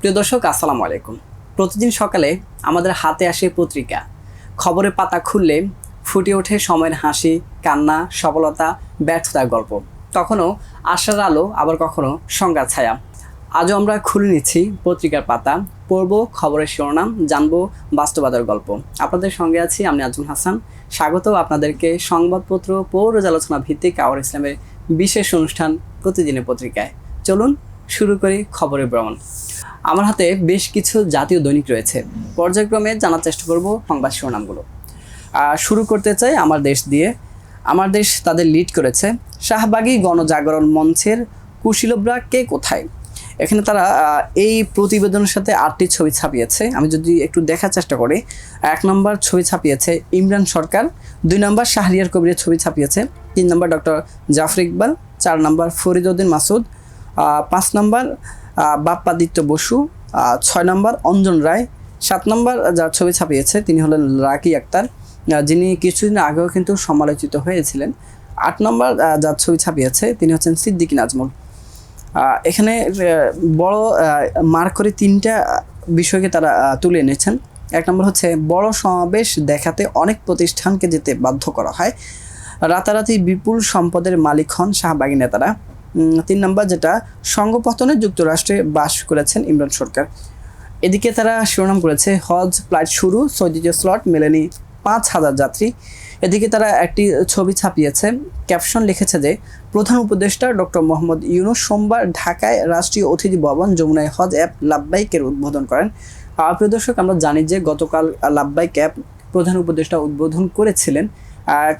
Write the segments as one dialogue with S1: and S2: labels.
S1: প্রিয় দর্শক, আসসালামু আলাইকুম। প্রতিদিন সকালে আমাদের হাতে আসে পত্রিকা। খবরের পাতা খুললে ফুটে ওঠে সময়ের হাসি, কান্না, সফলতা, ব্যর্থতার গল্প। কখনো আশার আলো, আবার কখনো সংজ্ঞা ছায়া। আজও আমরা খুলে নিচ্ছি পত্রিকার পাতা, পড়ব খবরের শিরোনাম, জানব বাস্তবতার গল্প। আপনাদের সঙ্গে আছি আমি আজম হাসান। স্বাগত আপনাদেরকে সংবাদপত্র পৌরজালোচনা ভিত্তিক আওয়ার ইসলামের বিশেষ অনুষ্ঠান প্রতিদিনের পত্রিকায়। চলুন শুরু করি খবরের ভ্রমণ। আমার হাতে বেশ কিছু জাতীয় দৈনিক রয়েছে। পর্যায়ক্রমে জানার চেষ্টা করব সংবাদ শিরোনামগুলো। শুরু করতে চাই আমার দেশ দিয়ে। আমার দেশ তাদের লিড করেছে। শাহবাগী গণজাগরণ মঞ্চের কুশীলবরা কে কোথায়? এখানে তারা এই প্রতিবেদনের সাথে আটটি ছবি ছাপিয়েছে। আমি যদি একটু দেখার চেষ্টা করি, এক নম্বর ছবি ছাপিয়েছে ইমরান সরকার, দুই নম্বর শাহরিয়ার কবিরের ছবি ছাপিয়েছে, তিন নম্বর ডক্টর জাফর ইকবাল, চার নম্বর ফরিদউদ্দিন মাসুদ পাঁচ নম্বর বাপ্পাদিত্য বসু ছয় নম্বর অঞ্জন রায়, সাত নম্বর যার ছবি ছাপিয়েছে তিনি হলেন রাকি আক্তার যিনি কিছুদিন আগেও কিন্তু সমালোচিত হয়েছিলেন। আট নম্বর যার ছবি ছাপিয়েছে তিনি হচ্ছেন সিদ্দিকী নাজমুল। এখানে বড় মার্ক করে তিনটা বিষয়কে তারা তুলে এনেছেন। এক নম্বর হচ্ছে বড় সমাবেশ দেখাতে অনেক প্রতিষ্ঠানকে যেতে বাধ্য করা হয়। রাতারাতি বিপুল সম্পদের মালিক হন শাহবাগী নেতারা। তিন নম্বর যেটা সঙ্গপতনে যুক্তরাষ্ট্রে বাস করেছেন ইমরান সরকার। এদিকে তারা শিরোনাম করেছে, হজ, ফ্লাইট শুরু সৌদিতে স্লট, মেলেনি, পাঁচ হাজার যাত্রী। এদিকে তারা একটি ছবি ছাপিয়েছে, ক্যাপশন লিখেছে যে, প্রধান উপদেষ্টা ডক্টর মোহাম্মদ ইউনুস সোমবার ঢাকায় রাষ্ট্রীয় অতিথি ভবন যমুনায় হজ অ্যাপ লাভবাইকের উদ্বোধন করেন। প্রিয় দর্শক, আমরা জানি যে গতকাল লাভবাইক অ্যাপ প্রধান উপদেষ্টা উদ্বোধন করেছিলেন।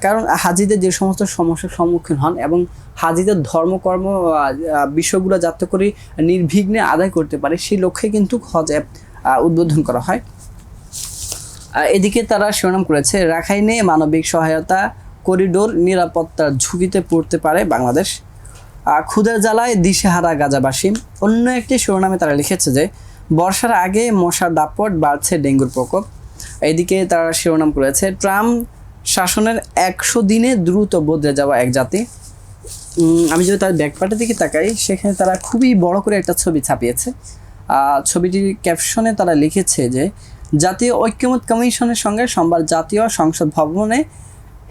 S1: কারণ হাজিদের যে সমস্ত সমস্যার সম্মুখীন হন এবং হাজিদের ধর্মকর্ম বিষয়গুলো যাতে করে নির্বিঘ্নে আদায় করতে পারে, সেই লক্ষ্যে কিন্তু হজ অ্যাপ উদ্বোধন করা হয়। এদিকে তারা শিরোনাম করেছে, রাখাইনে মানবিক সহায়তা করিডোর নিরাপত্তার ঝুঁকিতে পড়তে পারে বাংলাদেশ। ক্ষুদের জ্বালায় দিশেহারা গাজাবাসী। অন্য একটি শিরোনামে তারা লিখেছে যে, বর্ষার আগে মশার দাপট বাড়ছে ডেঙ্গুর প্রকোপ। এদিকে তারা শিরোনাম করেছে ট্রাম্প শাসনের একশো দিনে দ্রুত বদলে যাওয়া এক জাতি। আমি যদি তার ব্যাকপার্টের দিকে তাকাই, সেখানে তারা খুবই বড় করে একটা ছবি ছাপিয়েছে। ছবিটির ক্যাপশনে তারা লিখেছে যে, জাতীয় ঐক্যমত কমিশনের সঙ্গে সোমবার জাতীয় সংসদ ভবনে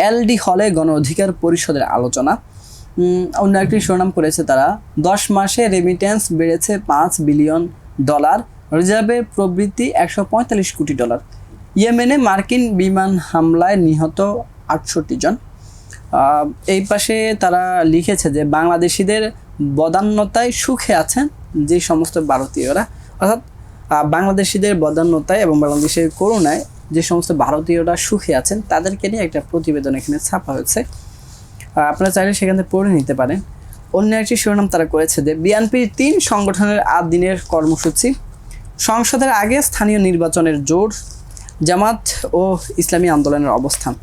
S1: এলডি হলে গণ অধিকার পরিষদের আলোচনা। অন্য একটি শিরোনাম করেছে তারা, দশ মাসে রেমিটেন্স বেড়েছে পাঁচ বিলিয়ন ডলার রিজার্ভের প্রবৃত্তি একশো পঁয়তাল্লিশ কোটি ডলার ইয়েমেনে মার্কিন বিমান হামলায় নিহত আটষট্টি জন। এই পাশে তারা লিখেছে যে বাংলাদেশিদের বদান্যতায় সুখে আছেন যে সমস্ত ভারতীয়রা। অর্থাৎ বাংলাদেশিদের বদান্যতায় এবং বাংলাদেশের করুণায় যে সমস্ত ভারতীয়রা সুখে আছেন, তাদেরকে নিয়ে একটা প্রতিবেদন এখানে ছাপা হয়েছে। আপনারা চাইলে সেখানে পড়ে নিতে পারেন। অন্য একটি শিরোনাম তারা করেছে যে বিএনপির তিন সংগঠনের আট দিনের কর্মসূচি। সংসদের আগে স্থানীয় নির্বাচনের জোর জামাত ও ইসলামী আন্দোলনের অবস্থান।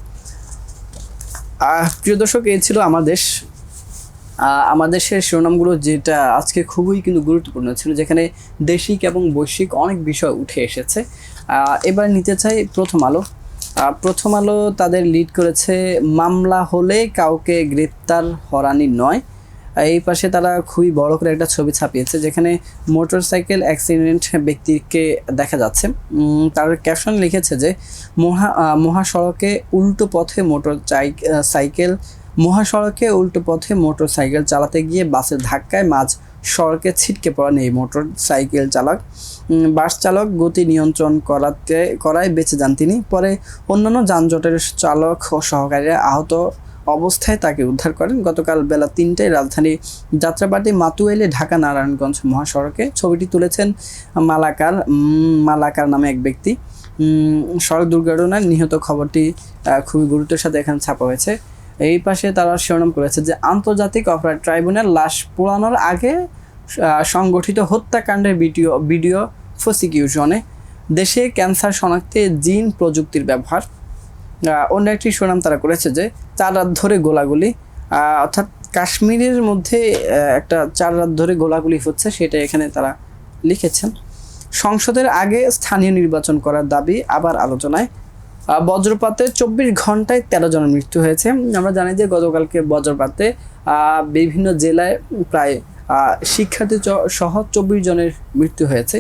S1: প্রিয় দর্শক এই ছিল আহ, আমার দেশের শিরোনামগুলো যেটা আজকে খুবই কিন্তু গুরুত্বপূর্ণ ছিল যেখানে দেশিক এবং বৈশ্বিক অনেক বিষয় উঠে এসেছে। এবার নিতে চাই প্রথম আলো। প্রথম আলো তাদের লিড করেছে মামলা হলে কাউকে গ্রেপ্তার হরানি নয়। এই পাশে তারা খুবই বড় করে একটা ছবি ছাপিয়েছে, যেখানে মোটরসাইকেল অ্যাক্সিডেন্ট ব্যক্তিকে দেখা যাচ্ছে। তার ক্যাপশন লিখেছে যে, মহা মহাসড়কে উল্টো পথে মোটর সাইকেল, মহাসড়কে উল্টো পথে মোটর সাইকেল চালাতে গিয়ে বাসের ধাক্কায় মাঝ সড়কে ছিটকে পড়েন এই মোটর সাইকেল চালক বাস চালক গতি নিয়ন্ত্রণ করাতে, করায় বেঁচে যান তিনি। পরে অন্যান্য যানজটের চালক ও সহকারীরা আহত অবস্থায় তাকে উদ্ধার করেন। গতকাল বেলা তিনটায় রাজধানী যাত্রাবাড়ি মাতুয়েলে ঢাকা নারায়ণগঞ্জ মহাসড়কে ছবিটি তুলেছেন মালাকার মালাকার নামে এক ব্যক্তি। সড়ক দুর্ঘটনায় নিহত খবরটি খুবই গুরুত্বের সাথে এখানে ছাপা হয়েছে। এই পাশে তারা শিরোনাম করেছে যে, আন্তর্জাতিক অপরাধ ট্রাইব্যুনাল লাশ পোড়ানোর আগে সংগঠিত হত্যাকাণ্ডের ভিডিও ভিডিও প্রসিকিউশনে দেশে ক্যান্সার শনাক্তে জিন প্রযুক্তির ব্যবহার। অন্য একটি সুনাম তারা করেছে যে চার রাত ধরে গোলাগুলি অর্থাৎ কাশ্মীরের মধ্যে একটা চার রাত ধরে গোলাগুলি হচ্ছে সেটা এখানে তারা লিখেছেন। সংসদের আগে স্থানীয় নির্বাচন করার দাবি আবার আলোচনায়। বজ্রপাতে চব্বিশ ঘন্টায় তেরো জনের মৃত্যু হয়েছে। আমরা জানি যে গতকালকে বজ্রপাতে বিভিন্ন জেলায় প্রায় শিক্ষার্থী সহ চব্বিশ জনের মৃত্যু হয়েছে।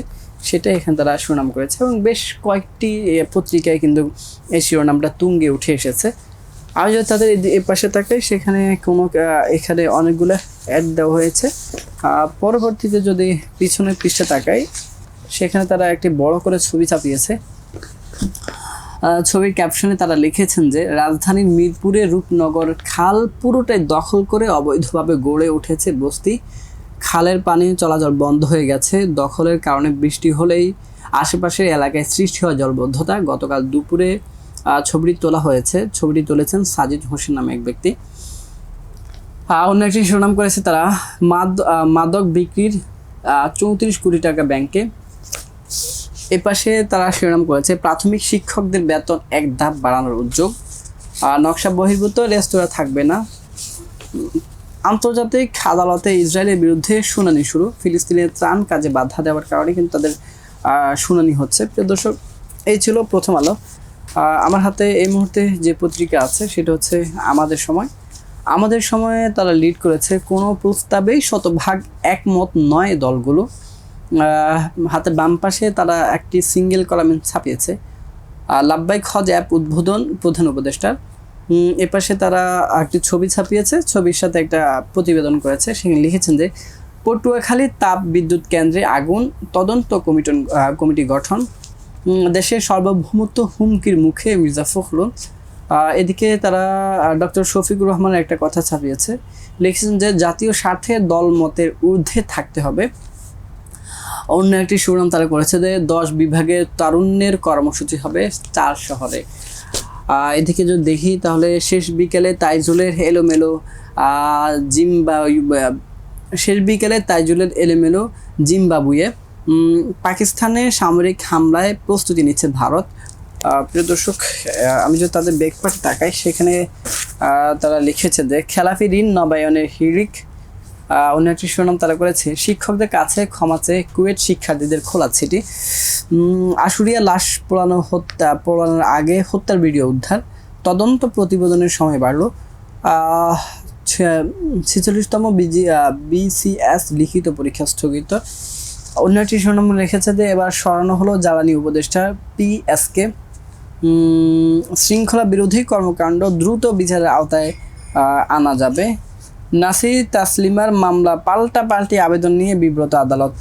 S1: সেটা এখানে তারা সুনাম করেছে এবং বেশ কয়েকটি পত্রিকায় কিন্তু এই শিরোনামটা তুঙ্গে উঠে এসেছে। আমি যদি তাদের এই পাশে তাকাই সেখানে কোনো এখানে অনেকগুলো অ্যাড দেওয়া হয়েছে। পরবর্তীতে যদি পিছনের পৃষ্ঠে তাকাই, সেখানে তারা একটি বড় করে ছবি ছাপিয়েছে। ছবির ক্যাপশনে তারা লিখেছেন যে রাজধানীর মিরপুরে রূপনগর খাল পুরোটাই দখল করে অবৈধভাবে গড়ে উঠেছে বস্তি। খালের পানি চলাচল বন্ধ হয়ে গেছে। দখলের কারণে বৃষ্টি হলেই আশেপাশের এলাকায় সৃষ্টি হয় জলবদ্ধতা। গতকাল দুপুরে ছবিটি তোলা হয়েছে। ছবিটি তুলেছেন সাজিদ হোসেন নামে এক ব্যক্তি। অন্য একটি শিরোনাম করেছে তারা, মাদ- মাদক বিক্রির চৌত্রিশ কোটি টাকা ব্যাংকে। এ পাশে তারা শিরোনাম করেছে, প্রাথমিক শিক্ষকদের বেতন এক ধাপ বাড়ানোর উদ্যোগ। নকশা বহির্ভূত, রেস্তোরাঁ থাকবে না। আন্তর্জাতিক আদালতে ইসরায়েলের বিরুদ্ধে শুনানি শুরু। ফিলিস্তিনের ত্রাণ কাজে বাধা দেওয়ার কারণে কিন্তু তাদের শুনানি হচ্ছে। প্রিয় দর্শক, এই ছিল প্রথম আলো। আমার হাতে এই মুহূর্তে যে পত্রিকা আছে, সেটা হচ্ছে আমাদের সময়। আমাদের সময়ে তারা লিড করেছে কোনো প্রস্তাবেই শতভাগ একমত নয় দলগুলো। হাতের বাম পাশে তারা একটি সিঙ্গেল কলামে ছাপিয়েছে। লাভবাইক হজ অ্যাপ উদ্বোধন প্রধান উপদেষ্টার। উম, এ পাশে তারা একটি ছবি ছাপিয়েছে। ছবির সাথে একটা প্রতিবেদন করেছে। সেখানে লিখেছেন যে পটুয়াখালী তাপ বিদ্যুৎ কেন্দ্রে আগুন তদন্ত কমিটন কমিটি গঠন দেশের সার্বভৌমত্ব হুমকির মুখে মির্জা ফখরুল। এদিকে তারা ডক্টর শফিকুর রহমানের একটা কথা ছাপিয়েছে। লিখেছেন যে জাতীয় স্বার্থে দল মতের ঊর্ধ্বে থাকতে হবে। অন্য একটি শিরোনাম তারা করেছে যে দশ বিভাগে তারুণ্যের কর্মসূচি হবে চার শহরে। এদিকে যদি দেখি তাহলে শেষ বিকেলে তাইজুলের এলোমেলো আহ, জিম্বা শেষ বিকেলে তাইজুলের এলোমেলো জিম্বাবুয়ে পাকিস্তানে সামরিক হামলায় প্রস্তুতি নিচ্ছে ভারত। প্রিয় দর্শক আমি যদি তাদের ব্যাকপার্ট তাকাই সেখানে তারা লিখেছে যে খেলাফি ঋণ নবায়নের হিরিক অন্য একটি শিরোনাম তারা করেছে। শিক্ষকদের কাছে ক্ষমা চেয়ে কুয়েট শিক্ষার্থীদের খোলা ছিটি আশুরিয়া লাশ পোড়ানো হত্যা, পোড়ানোর আগে হত্যার ভিডিও উদ্ধার। তদন্ত প্রতিবেদনের সময় বাড়ল। ছেচল্লিশতম বিজি বিসিএস লিখিত পরীক্ষা স্থগিত। অন্য একটি শিরোনাম রেখেছে যে এবার সরানো হলো জ্বালানি উপদেষ্টা পিএসকে শৃঙ্খলা বিরোধী কর্মকাণ্ড দ্রুত বিচারের আওতায় আনা যাবে। নাসির তাসলিমার মামলা পাল্টা পাল্টি আবেদন নিয়ে বিব্রত আদালত।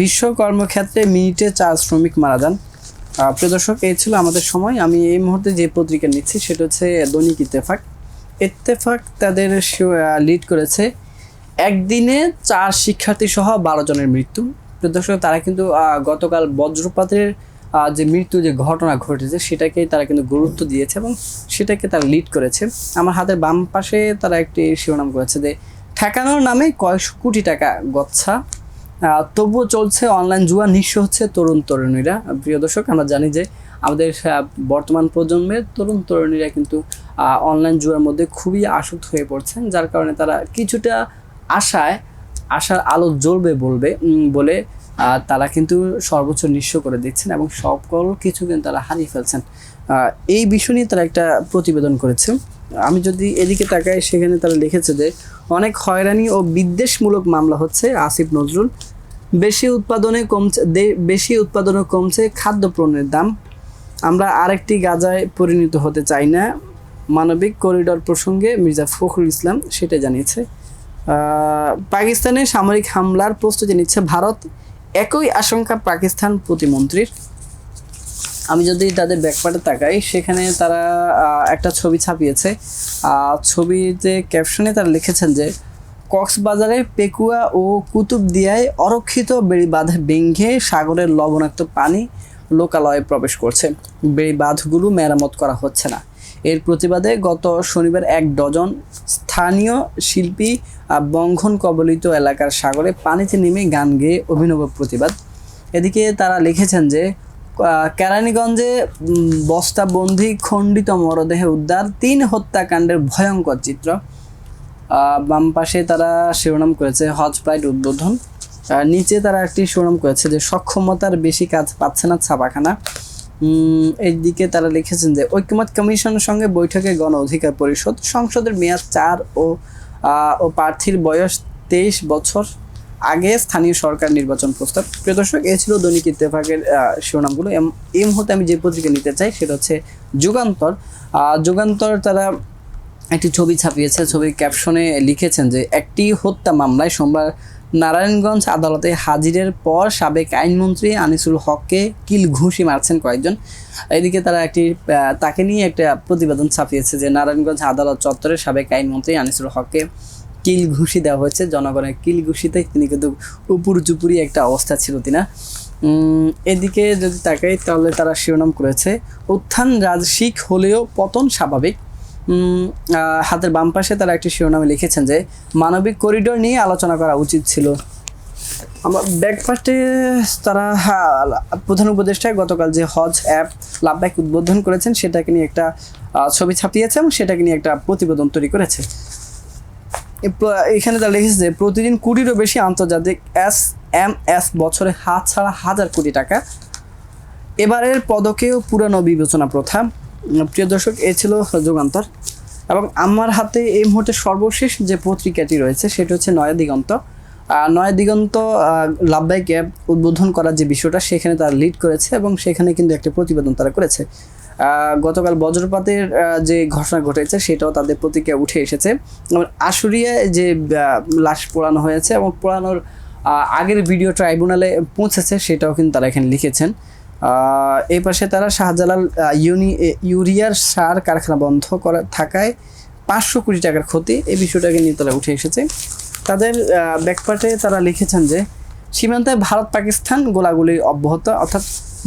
S1: বিশ্ব কর্মক্ষেত্রে মিনিটে চার শ্রমিক মারা যান। প্রিয় দর্শক, এই ছিল আমাদের সময়। আমি এই মুহূর্তে যে পত্রিকা নিচ্ছি, সেটা হচ্ছে দৈনিক ইত্তেফাক। ইত্তেফাক তাদের লিড করেছে, একদিনে চার শিক্ষার্থী সহ বারো জনের মৃত্যু। প্রিয় দর্শক, তারা কিন্তু গতকাল বজ্রপাতের যে মৃত্যু যে ঘটনা ঘটেছে সেটাকে তারা কিন্তু গুরুত্ব দিয়েছে এবং সেটাকে তারা লিড করেছে। আমার হাতের বাম পাশে তারা একটি শিরোনাম করেছে যে, ঠেকানোর নামে কয়েকশো কোটি টাকা গচ্ছা। তবুও চলছে অনলাইন জুয়া, নিঃস্ব হচ্ছে তরুণ তরুণীরা। প্রিয় দর্শক, আমরা জানি যে আমাদের বর্তমান প্রজন্মের তরুণ তরুণীরা কিন্তু অনলাইন জুয়ার মধ্যে খুবই আসক্ত হয়ে পড়ছেন, যার কারণে তারা কিছুটা আশায়, আশার আলো জ্বলবে বলবে বলে আহ, তারা কিন্তু সর্বোচ্চ নিঃস্ব করে দিচ্ছেন এবং সকল কিছু কিন্তু তারা হারিয়ে ফেলছেন। এই বিষয় নিয়ে তারা একটা প্রতিবেদন করেছে। আমি যদি এদিকে তাকাই সেখানে তারা লিখেছে যে অনেক হয়রানি ও বিদ্বেষমূলক মামলা হচ্ছে আসিফ নজরুল। বেশি উৎপাদনে কমছে বেশি উৎপাদনে কমছে খাদ্যপণ্যের দাম। আমরা আরেকটি গাজায় পরিণত হতে চাই না। মানবিক করিডর প্রসঙ্গে মির্জা ফখরুল ইসলাম সেটা জানিয়েছে। পাকিস্তানে সামরিক হামলার প্রস্তুতি নিচ্ছে ভারত। একই আশঙ্কা পাকিস্তান প্রতিমন্ত্রীর। আমি যদি তাদের ব্যাকপার্টে তাকাই, সেখানে তারা একটা ছবি ছাপিয়েছে। ছবিতে ক্যাপশনে তারা লিখেছেন যে, কক্সবাজারে পেকুয়া ও কুতুবদিয়ায় অরক্ষিত বেড়ি বাঁধ ভেঙে সাগরের লবণাক্ত পানি লোকালয়ে প্রবেশ করছে। বেড়ি বাঁধগুলো মেরামত করা হচ্ছে না। এর প্রতিবাদে গত শনিবার এক ডজন স্থানীয় শিল্পী বঙ্ঘন কবলিত এলাকার সাগরে পানিতে নেমে গান গেয়ে অভিনব প্রতিবাদ। এদিকে তারা লিখেছেন যে কেরানীগঞ্জে বস্তাবন্দি, খণ্ডিত মরদেহে উদ্ধার, তিন হত্যাকাণ্ডের ভয়ঙ্কর চিত্র। বাম পাশে তারা শিরোনাম করেছে, হজ প্রাইড উদ্বোধন। নিচে তারা একটি শিরোনাম করেছে যে, সক্ষমতার বেশি কাজ পাচ্ছে না ছাপাখানা। উম, এইদিকে তারা লিখেছেন যে ঐক্যমত কমিশনের সঙ্গে বৈঠকে গণ অধিকার পরিষদ সংসদের মেয়াদ চার ও ও প্রার্থীর বয়স তেইশ বছর আগে স্থানীয় সরকার নির্বাচন প্রস্তাব। প্রিয় দর্শক এ ছিল দৈনিক ইত্তেফাকের শিরোনামগুলো। এই মুহূর্তে আমি যে পত্রিকা নিতে চাই সেটা হচ্ছে যুগান্তর। যুগান্তর তারা একটি ছবি ছাপিয়েছে। ছবির ক্যাপশনে লিখেছেন যে একটি হত্যা মামলায় সোমবার নারায়ণগঞ্জ আদালতে হাজিরের পর সাবেক আইনমন্ত্রী আনিসুল হককে কিল ঘুষি মারছেন কয়েকজন। এদিকে তারা একটি তাকে নিয়ে একটা প্রতিবেদন ছাপিয়েছে যে নারায়ণগঞ্জ আদালত চত্বরে সাবেক আইনমন্ত্রী আনিসুল হককে কিল ঘুষি দেওয়া হয়েছে। জনগণের কিল ঘুষিতে তিনি কিন্তু উপর চুপুরি একটা অবস্থা ছিল তিনা। এদিকে যদি তাকাই তাহলে তারা শিরোনাম করেছে, উত্থান রাজসিক হলেও পতন স্বাভাবিক। হাতের বাম পাশে তারা একটি শিরোনামে লিখেছেন যে মানবিক করিডোর নিয়ে আলোচনা করা উচিত ছিল। আমার ব্যাকপার্টে তারা হ্যাঁ, প্রধান উপদেষ্টায় গতকাল যে হজ অ্যাপ লাভব্যাক উদ্বোধন করেছেন সেটাকে নিয়ে একটা ছবি ছাপিয়েছে এবং সেটাকে নিয়ে একটা প্রতিবেদন তৈরি করেছে। এখানে তারা লিখেছে যে প্রতিদিন কোটিরও বেশি আন্তর্জাতিক এস এম এস বছরে হাত ছাড়া হাজার কোটি টাকা। এবারের পদকেও পুরানো বিবেচনা প্রথা। প্রিয় দর্শক, এ ছিল যুগান্তর। এবং আমার হাতে এই মুহূর্তে সর্বশেষ যে পত্রিকাটি রয়েছে, সেটা হচ্ছে নয়া দিগন্ত। নয়া দিগন্ত লাভবাইক অ্যাপ উদ্বোধন করার যে বিষয়টা, সেখানে তারা লিড করেছে এবং সেখানে কিন্তু একটা প্রতিবেদন তারা করেছে। গতকাল বজ্রপাতের যে ঘটনা ঘটেছে, সেটাও তাদের প্রতিক্রিয়া উঠে এসেছে। এবং আশুরিয়ায় যে লাশ পোড়ানো হয়েছে এবং পোড়ানোর আগের ভিডিও ট্রাইব্যুনালে পৌঁছেছে, সেটাও কিন্তু তারা এখানে লিখেছেন। এই পাশে তারা শাহজালাল ইউনি ইউরিয়ার সার কারখানা বন্ধ করা থাকায় পাঁচশো কোটি টাকার ক্ষতি। এই বিষয়টাকে নিয়ে তারা উঠে এসেছে। তাদের ব্যাকপার্টে তারা লিখেছেন যে, সীমান্তে ভারত, পাকিস্তান গোলাগুলি অব্যাহত। অর্থাৎ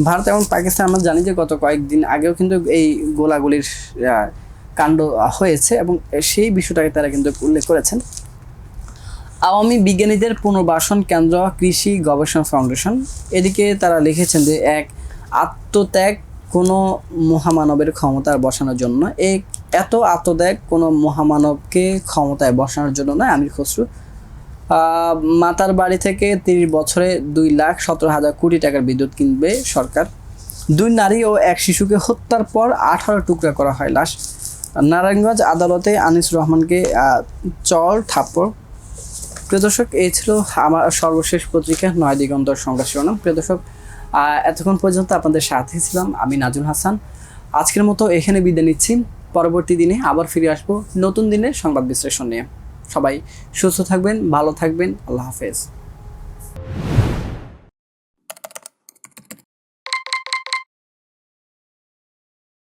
S1: ভারত এবং পাকিস্তান, আমরা জানি যে গত কয়েকদিন আগেও কিন্তু এই গোলাগুলির কাণ্ড হয়েছে এবং সেই বিষয়টাকে তারা কিন্তু উল্লেখ করেছেন। আওয়ামী বিজ্ঞানীদের পুনর্বাসন কেন্দ্র কৃষি গবেষণা ফাউন্ডেশন। এদিকে তারা লিখেছেন যে, এক, আত্মত্যাগ কোনো মহামানবের ক্ষমতায় বসানোর জন্য। নয়। এই এত আত্মত্যাগ কোনো মহামানবকে ক্ষমতায় বসানোর জন্য নয়, আমির খসরু। মাতার বাড়ি থেকে তিরিশ বছরে দুই লাখ সতেরো হাজার কোটি টাকার বিদ্যুৎ কিনবে সরকার। দুই নারী ও এক শিশুকে হত্যার পর আঠারো টুকরা করা হয় লাশ। নারায়ণগঞ্জ আদালতে আনিস রহমানকে চর থাপ্পড় প্রিয় দর্শক, এই ছিল আমার সর্বশেষ পত্রিকা, নয় দিগন্তর সংবাদ শিরোনাম। প্রিয় দর্শক এতক্ষণ পর্যন্ত আপনাদের সাথে ছিলাম আমি নাজুল হাসান। আজকের মতো এখানে বিদায় নিচ্ছি। পরবর্তী দিনে আবার ফিরে আসব নতুন দিনের সংবাদ বিশ্লেষণ নিয়ে। সবাই সুস্থ থাকবেন, ভালো থাকবেন। আল্লাহ হাফেজ।